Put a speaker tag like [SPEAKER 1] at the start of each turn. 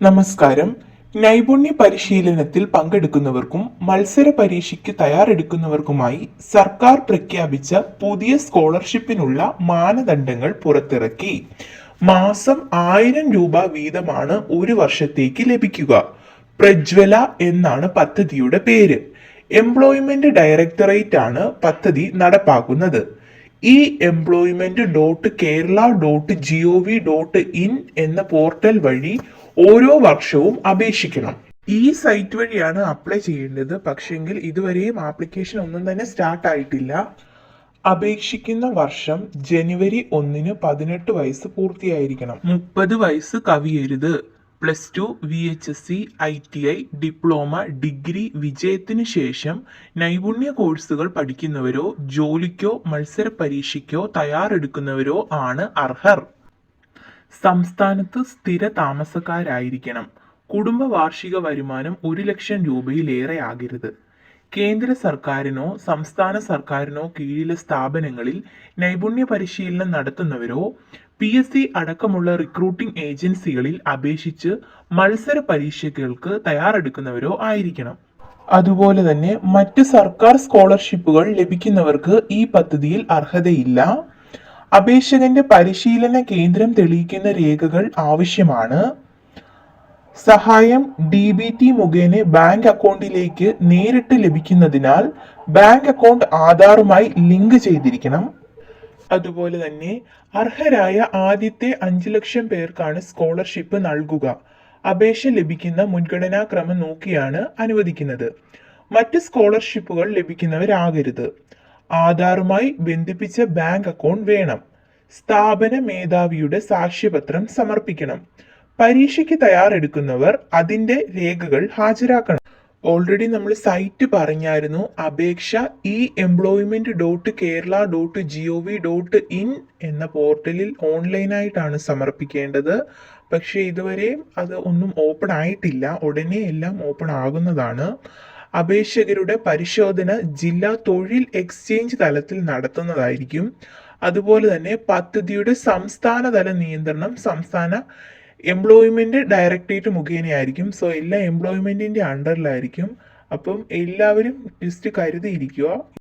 [SPEAKER 1] നമസ്കാരം. നൈപുണ്യ പരിശീലനത്തിൽ പങ്കെടുക്കുന്നവർക്കും മത്സര പരീക്ഷയ്ക്ക് തയ്യാറെടുക്കുന്നവർക്കുമായി സർക്കാർ പ്രഖ്യാപിച്ച പുതിയ സ്കോളർഷിപ്പിനുള്ള മാനദണ്ഡങ്ങൾ പുറത്തിറക്കി. മാസം ആയിരം രൂപ വീതമാണ് ഒരു വർഷത്തേക്ക് ലഭിക്കുക. പ്രജ്വല എന്നാണ് പദ്ധതിയുടെ പേര്. എംപ്ലോയ്മെന്റ് ഡയറക്ടറേറ്റ് ആണ് പദ്ധതി നടപ്പാക്കുന്നത്. E employment dot Kerala dot G O V dot in എന്ന പോർട്ടൽ വഴി ഓരോ വർഷവും അപേക്ഷിക്കണം. ഈ സൈറ്റ് വഴിയാണ് അപ്ലൈ ചെയ്യേണ്ടത്. പക്ഷെങ്കിൽ ഇതുവരെയും ആപ്ലിക്കേഷൻ ഒന്നും തന്നെ സ്റ്റാർട്ട് ആയിട്ടില്ല. അപേക്ഷിക്കുന്ന വർഷം ജനുവരി ഒന്നിന് പതിനെട്ട് വയസ്സ് പൂർത്തിയായിരിക്കണം. മുപ്പത് വയസ്സ് കവിയരുത്. Plus two V H S C I T I diploma degree വിജയത്തിന് ശേഷം നൈപുണ്യ കോഴ്സുകൾ പഠിക്കുന്നവരോ ജോലിക്കോ മത്സര പരീക്ഷയ്ക്കോ തയ്യാറെടുക്കുന്നവരോ ആണ് അർഹർ. സംസ്ഥാനത്ത് സ്ഥിര താമസക്കാരായിരിക്കണം കുടുംബ വാർഷിക വരുമാനം ഒരു ലക്ഷം രൂപയിലേറെ ആകരുത് കേന്ദ്ര സർക്കാരിനോ സംസ്ഥാന സർക്കാരിനോ കീഴിലെ സ്ഥാപനങ്ങളിൽ നൈപുണ്യ പരിശീലനം നടത്തുന്നവരോ പി എസ് സി അടക്കമുള്ള റിക്രൂട്ടിംഗ് ഏജൻസികളിൽ അപേക്ഷിച്ച് മത്സര പരീക്ഷകൾക്ക് തയ്യാറെടുക്കുന്നവരോ ആയിരിക്കണം. അതുപോലെ തന്നെ മറ്റ് സർക്കാർ സ്കോളർഷിപ്പുകൾ ലഭിക്കുന്നവർക്ക് ഈ പദ്ധതിയിൽ അർഹതയില്ല. അപേക്ഷകന്റെ പരിശീലന കേന്ദ്രം തെളിയിക്കുന്ന രേഖകൾ ആവശ്യമാണ്. സഹായം ഡി ബി ടി മുഖേന ബാങ്ക് അക്കൗണ്ടിലേക്ക് നേരിട്ട് ലഭിക്കുന്നതിനാൽ ബാങ്ക് അക്കൗണ്ട് ആധാറുമായി ലിങ്ക് ചെയ്തിരിക്കണം. അതുപോലെ തന്നെ അർഹരായ ആദ്യത്തെ അഞ്ച് ലക്ഷം പേർക്കാണ് സ്കോളർഷിപ്പ് നൽകുക. അപേക്ഷ ലഭിക്കുന്ന മുൻഗണനാ ക്രമം നോക്കിയാണ് അനുവദിക്കുന്നത്. മറ്റ് സ്കോളർഷിപ്പുകൾ ലഭിക്കുന്നവരാകരുത്. ആധാറുമായി ബന്ധിപ്പിച്ച ബാങ്ക് അക്കൗണ്ട് വേണം. സ്ഥാപന മേധാവിയുടെ സാക്ഷ്യപത്രം സമർപ്പിക്കണം. പരീക്ഷയ്ക്ക് തയ്യാറെടുക്കുന്നവർ അതിന്റെ രേഖകൾ ഹാജരാക്കണം. ഓൾറെഡി നമ്മൾ സൈറ്റ് പറഞ്ഞായിരുന്നു അപേക്ഷ e employment dot Kerala dot G O V dot in എന്ന പോർട്ടലിൽ ഓൺലൈനായിട്ടാണ് സമർപ്പിക്കേണ്ടത്. പക്ഷേ ഇതുവരെയും അത് ഒന്നും ഓപ്പൺ ആയിട്ടില്ല. ഉടനെ എല്ലാം ഓപ്പൺ ആകുന്നതാണ്. അപേക്ഷകരുടെ പരിശോധന ജില്ലാ തൊഴിൽ എക്സ്ചേഞ്ച് തലത്തിൽ നടത്തുന്നതായിരിക്കും. അതുപോലെ തന്നെ പദ്ധതിയുടെ സംസ്ഥാനതല നിയന്ത്രണം സംസ്ഥാന എംപ്ലോയ്മെന്റ് ഡയറക്ടറേറ്റ് മുഖേനയായിരിക്കും. സോ എല്ലാ എംപ്ലോയ്മെന്റിന്റെ അണ്ടറിലായിരിക്കും അപ്പം എല്ലാവരും ജസ്റ്റ് കരുതിയിരിക്കുക.